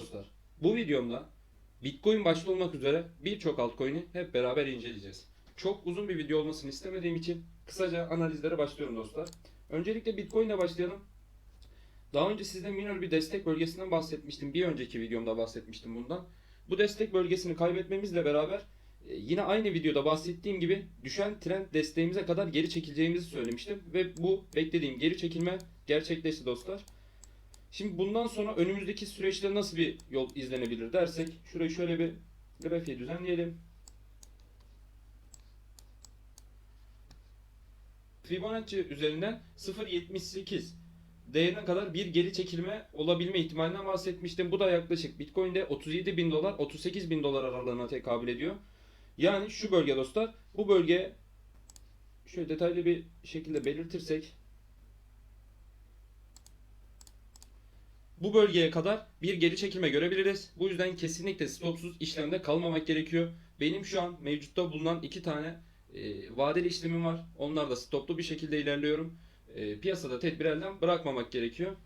dostlar. Bu videomda Bitcoin başta olmak üzere birçok altcoin'i hep beraber inceleyeceğiz. Çok uzun bir video olmasını istemediğim için kısaca analizlere başlıyorum dostlar. Öncelikle Bitcoin ile başlayalım. Daha önce size minor bir destek bölgesinden bahsetmiştim. Bir önceki videomda bahsetmiştim bundan. Bu destek bölgesini kaybetmemizle beraber e, yine aynı videoda bahsettiğim gibi düşen trend desteğimize kadar geri çekileceğimizi söylemiştim. Ve bu beklediğim geri çekilme gerçekleşti dostlar. Şimdi bundan sonra önümüzdeki süreçte nasıl bir yol izlenebilir dersek şurayı şöyle bir grafiğe düzenleyelim. Fibonacci üzerinden 0.78 değerine kadar bir geri çekilme olabilme ihtimalinden bahsetmiştim. Bu da yaklaşık Bitcoin'de 37 bin dolar 38 bin dolar aralığına tekabül ediyor. Yani şu bölge dostlar bu bölge şöyle detaylı bir şekilde belirtirsek bu bölgeye kadar bir geri çekilme görebiliriz. Bu yüzden kesinlikle stopsuz işlemde kalmamak gerekiyor. Benim şu an mevcutta bulunan iki tane e, vadeli işlemim var. Onlar da stoplu bir şekilde ilerliyorum. E, piyasada tedbir elden bırakmamak gerekiyor.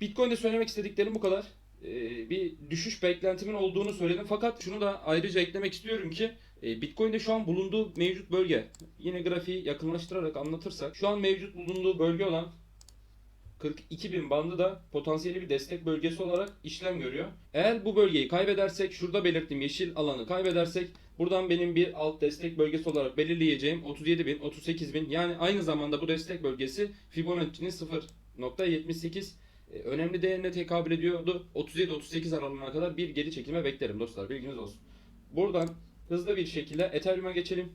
Bitcoin'de söylemek istediklerim bu kadar. E, bir düşüş beklentimin olduğunu söyledim. Fakat şunu da ayrıca eklemek istiyorum ki e, Bitcoin'de şu an bulunduğu mevcut bölge. Yine grafiği yakınlaştırarak anlatırsak. Şu an mevcut bulunduğu bölge olan 42.000 bandı da potansiyeli bir destek bölgesi olarak işlem görüyor. Eğer bu bölgeyi kaybedersek, şurada belirttiğim yeşil alanı kaybedersek buradan benim bir alt destek bölgesi olarak belirleyeceğim 37.000, 38.000 yani aynı zamanda bu destek bölgesi Fibonacci'nin 0.78 e, önemli değerine tekabül ediyordu. 37-38 aralığına kadar bir geri çekilme beklerim dostlar bilginiz olsun. Buradan hızlı bir şekilde Ethereum'a geçelim.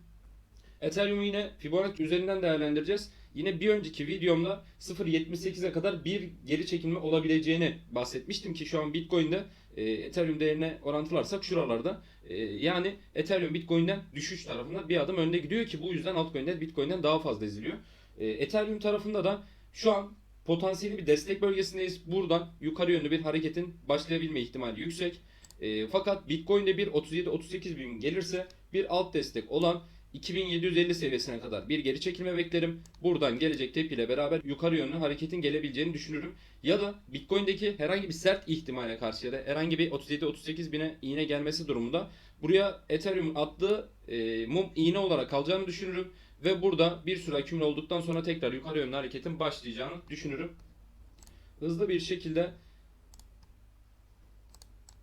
Ethereum'u yine Fibonacci üzerinden değerlendireceğiz. Yine bir önceki videomda 0.78'e kadar bir geri çekilme olabileceğini bahsetmiştim ki şu an Bitcoin'de e, Ethereum değerine orantılarsak şuralarda. E, yani Ethereum Bitcoin'den düşüş tarafında bir adım önde gidiyor ki bu yüzden altcoin'ler Bitcoin'den daha fazla eziliyor. E, Ethereum tarafında da şu an potansiyeli bir destek bölgesindeyiz. Buradan yukarı yönlü bir hareketin başlayabilme ihtimali yüksek. E, fakat Bitcoin'de bir 37-38 bin gelirse bir alt destek olan 2750 seviyesine kadar bir geri çekilme beklerim. Buradan gelecek tepiyle beraber yukarı yönlü hareketin gelebileceğini düşünürüm. Ya da Bitcoin'deki herhangi bir sert ihtimale karşı ya da herhangi bir 37-38 bine iğne gelmesi durumunda buraya Ethereum attığı e, mum iğne olarak kalacağını düşünürüm. Ve burada bir süre akümle olduktan sonra tekrar yukarı yönlü hareketin başlayacağını düşünürüm. Hızlı bir şekilde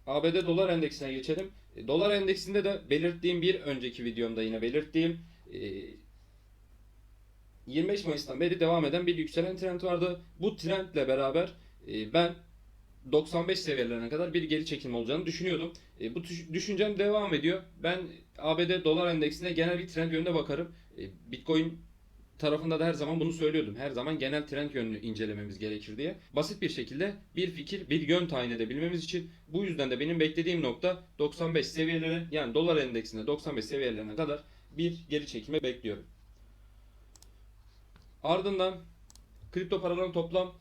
ABD dolar endeksine geçelim. E, Dolar endeksinde de belirttiğim bir önceki videomda yine belirttiğim e, 25 Mayıs'tan beri devam eden bir yükselen trend vardı. Bu trendle beraber e, ben 95 seviyelerine kadar bir geri çekilme olacağını düşünüyordum. E, bu düş- düşüncem devam ediyor. Ben ABD dolar endeksine genel bir trend yönünde bakarım. E, Bitcoin tarafında da her zaman bunu söylüyordum. Her zaman genel trend yönünü incelememiz gerekir diye. Basit bir şekilde bir fikir, bir yön tayin edebilmemiz için bu yüzden de benim beklediğim nokta 95 seviyeleri yani dolar endeksinde 95 seviyelerine kadar bir geri çekilme bekliyorum. Ardından kripto paraların toplam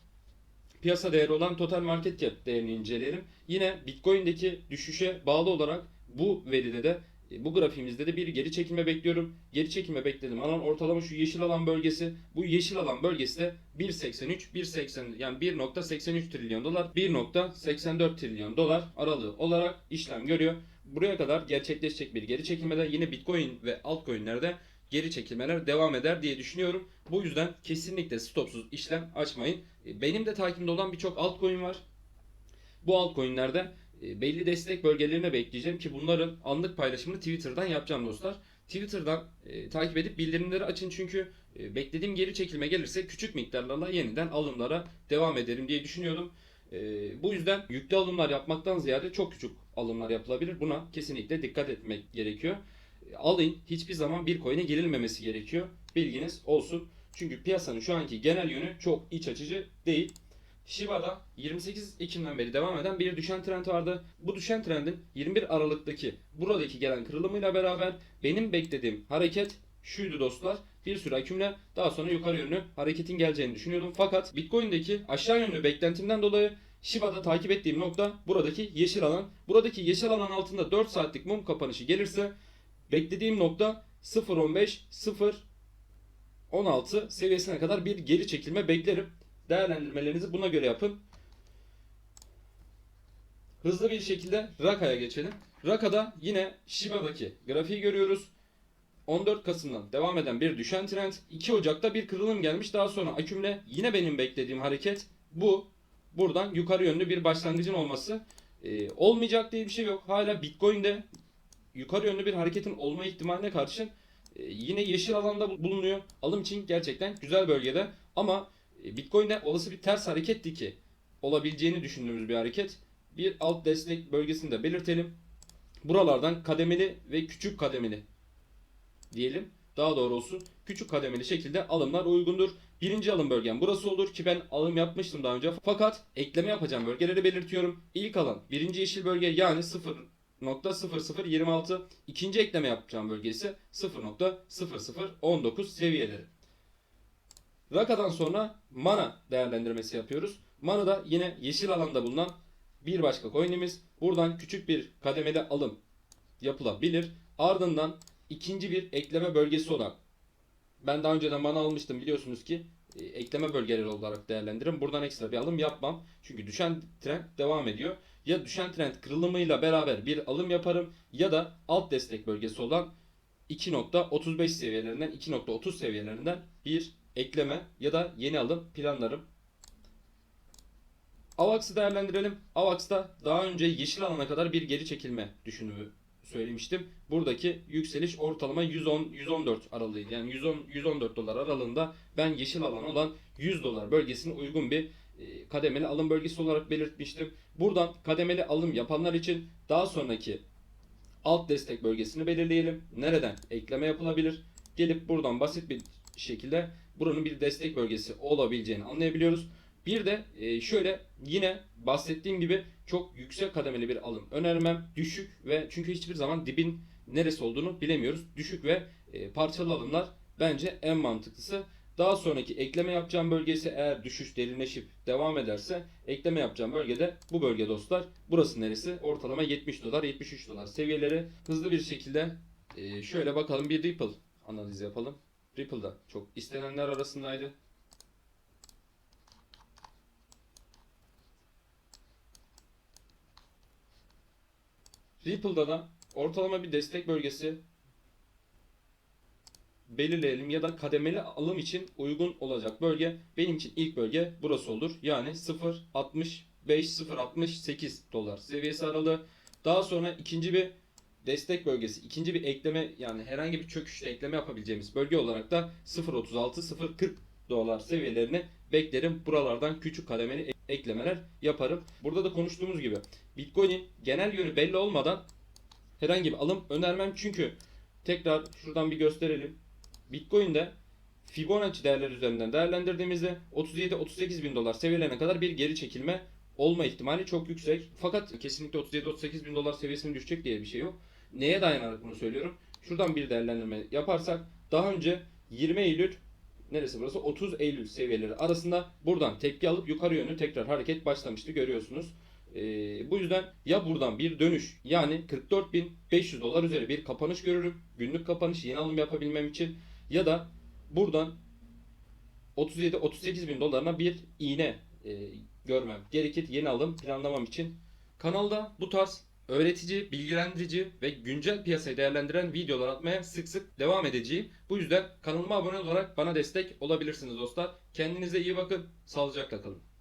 piyasa değeri olan total market cap değerini inceleyelim. Yine Bitcoin'deki düşüşe bağlı olarak bu veride de bu grafiğimizde de bir geri çekilme bekliyorum. Geri çekilme bekledim. Alan ortalama şu yeşil alan bölgesi. Bu yeşil alan bölgesi de 1.83, 1.80 yani 1.83 trilyon dolar, 1.84 trilyon dolar aralığı olarak işlem görüyor. Buraya kadar gerçekleşecek bir geri çekilmede yine Bitcoin ve altcoin'lerde geri çekilmeler devam eder diye düşünüyorum. Bu yüzden kesinlikle stopsuz işlem açmayın. E, Benim de takimde olan birçok altcoin var. Bu altcoin'lerde e, belli destek bölgelerine bekleyeceğim ki bunların anlık paylaşımını Twitter'dan yapacağım dostlar. Twitter'dan e, takip edip bildirimleri açın çünkü e, beklediğim geri çekilme gelirse küçük miktarlarla yeniden alımlara devam ederim diye düşünüyordum. E, bu yüzden yüklü alımlar yapmaktan ziyade çok küçük alımlar yapılabilir. Buna kesinlikle dikkat etmek gerekiyor. E, alın hiçbir zaman bir coin'e girilmemesi gerekiyor. Bilginiz olsun. Çünkü piyasanın şu anki genel yönü çok iç açıcı değil. Shiba'da 28 Ekim'den beri devam eden bir düşen trend vardı. Bu düşen trendin 21 Aralık'taki buradaki gelen kırılımıyla beraber benim beklediğim hareket şuydu dostlar. Bir süre akümle daha sonra yukarı yönlü hareketin geleceğini düşünüyordum. Fakat Bitcoin'deki aşağı yönlü beklentimden dolayı Shiba'da takip ettiğim nokta buradaki yeşil alan. Buradaki yeşil alan altında 4 saatlik mum kapanışı gelirse beklediğim nokta 0.15 0.16 seviyesine kadar bir geri çekilme beklerim. Değerlendirmelerinizi buna göre yapın. Hızlı bir şekilde Raka'ya geçelim. Raka'da yine Shiba'daki grafiği görüyoruz. 14 Kasım'dan devam eden bir düşen trend. 2 Ocak'ta bir kırılım gelmiş. Daha sonra akümle yine benim beklediğim hareket bu. Buradan yukarı yönlü bir başlangıcın olması. Ee, olmayacak diye bir şey yok. Hala Bitcoin'de yukarı yönlü bir hareketin olma ihtimaline karşın e, yine yeşil alanda bu- bulunuyor. Alım için gerçekten güzel bölgede. Ama Bitcoin'de olası bir ters hareketti ki olabileceğini düşündüğümüz bir hareket. Bir alt destek bölgesini de belirtelim. Buralardan kademeli ve küçük kademeli diyelim. Daha doğru olsun. Küçük kademeli şekilde alımlar uygundur. Birinci alım bölgem burası olur ki ben alım yapmıştım daha önce. Fakat ekleme yapacağım bölgeleri belirtiyorum. İlk alan birinci yeşil bölge yani 0.0026. İkinci ekleme yapacağım bölge ise 0.0019 seviyeleri. Raka'dan sonra mana değerlendirmesi yapıyoruz. Mana da yine yeşil alanda bulunan bir başka coin'imiz. Buradan küçük bir kademeli alım yapılabilir. Ardından ikinci bir ekleme bölgesi olan ben daha önceden mana almıştım biliyorsunuz ki e, ekleme bölgeleri olarak değerlendiririm. Buradan ekstra bir alım yapmam. Çünkü düşen trend devam ediyor. Ya düşen trend kırılımıyla beraber bir alım yaparım ya da alt destek bölgesi olan 2.35 seviyelerinden 2.30 seviyelerinden bir ekleme ya da yeni alım planlarım. AVAX'ı değerlendirelim. AVAX'ta daha önce yeşil alana kadar bir geri çekilme düşünümü söylemiştim. Buradaki yükseliş ortalama 110 114 aralığıydı. Yani 110 114 dolar aralığında ben yeşil alan olan 100 dolar bölgesine uygun bir e, kademeli alım bölgesi olarak belirtmiştim. Buradan kademeli alım yapanlar için daha sonraki alt destek bölgesini belirleyelim. Nereden ekleme yapılabilir? Gelip buradan basit bir şekilde buranın bir destek bölgesi olabileceğini anlayabiliyoruz. Bir de e, şöyle yine bahsettiğim gibi çok yüksek kademeli bir alım önermem. Düşük ve çünkü hiçbir zaman dibin neresi olduğunu bilemiyoruz. Düşük ve e, parçalı alımlar bence en mantıklısı. Daha sonraki ekleme yapacağım bölgesi eğer düşüş derinleşip devam ederse ekleme yapacağım bölgede bu bölge dostlar. Burası neresi? Ortalama 70 dolar 73 dolar seviyeleri. Hızlı bir şekilde e, şöyle bakalım bir Ripple analiz yapalım. Ripple'da çok istenenler arasındaydı. Ripple'da da ortalama bir destek bölgesi belirleyelim ya da kademeli alım için uygun olacak bölge benim için ilk bölge burası olur. Yani 0.65 0.68 dolar seviyesi aralığı. Daha sonra ikinci bir destek bölgesi, ikinci bir ekleme yani herhangi bir çöküşte ekleme yapabileceğimiz bölge olarak da 0.36 0.40 dolar seviyelerini beklerim. Buralardan küçük kademeli ek- eklemeler yaparım. Burada da konuştuğumuz gibi Bitcoin'in genel yönü belli olmadan herhangi bir alım önermem çünkü tekrar şuradan bir gösterelim. Bitcoin'de Fibonacci değerleri üzerinden değerlendirdiğimizde 37-38 bin dolar seviyelerine kadar bir geri çekilme olma ihtimali çok yüksek. Fakat kesinlikle 37-38 bin dolar seviyesine düşecek diye bir şey yok. Neye dayanarak bunu söylüyorum? Şuradan bir değerlendirme yaparsak daha önce 20 Eylül neresi burası 30 Eylül seviyeleri arasında buradan tepki alıp yukarı yönlü tekrar hareket başlamıştı görüyorsunuz. Ee, bu yüzden ya buradan bir dönüş yani 44.500 dolar üzeri bir kapanış görürüm. Günlük kapanış yeni alım yapabilmem için ya da buradan 37-38 bin dolarına bir iğne e, görmem gerekir yeni alım planlamam için. Kanalda bu tarz öğretici, bilgilendirici ve güncel piyasayı değerlendiren videolar atmaya sık sık devam edeceğim. Bu yüzden kanalıma abone olarak bana destek olabilirsiniz dostlar. Kendinize iyi bakın, sağlıcakla kalın.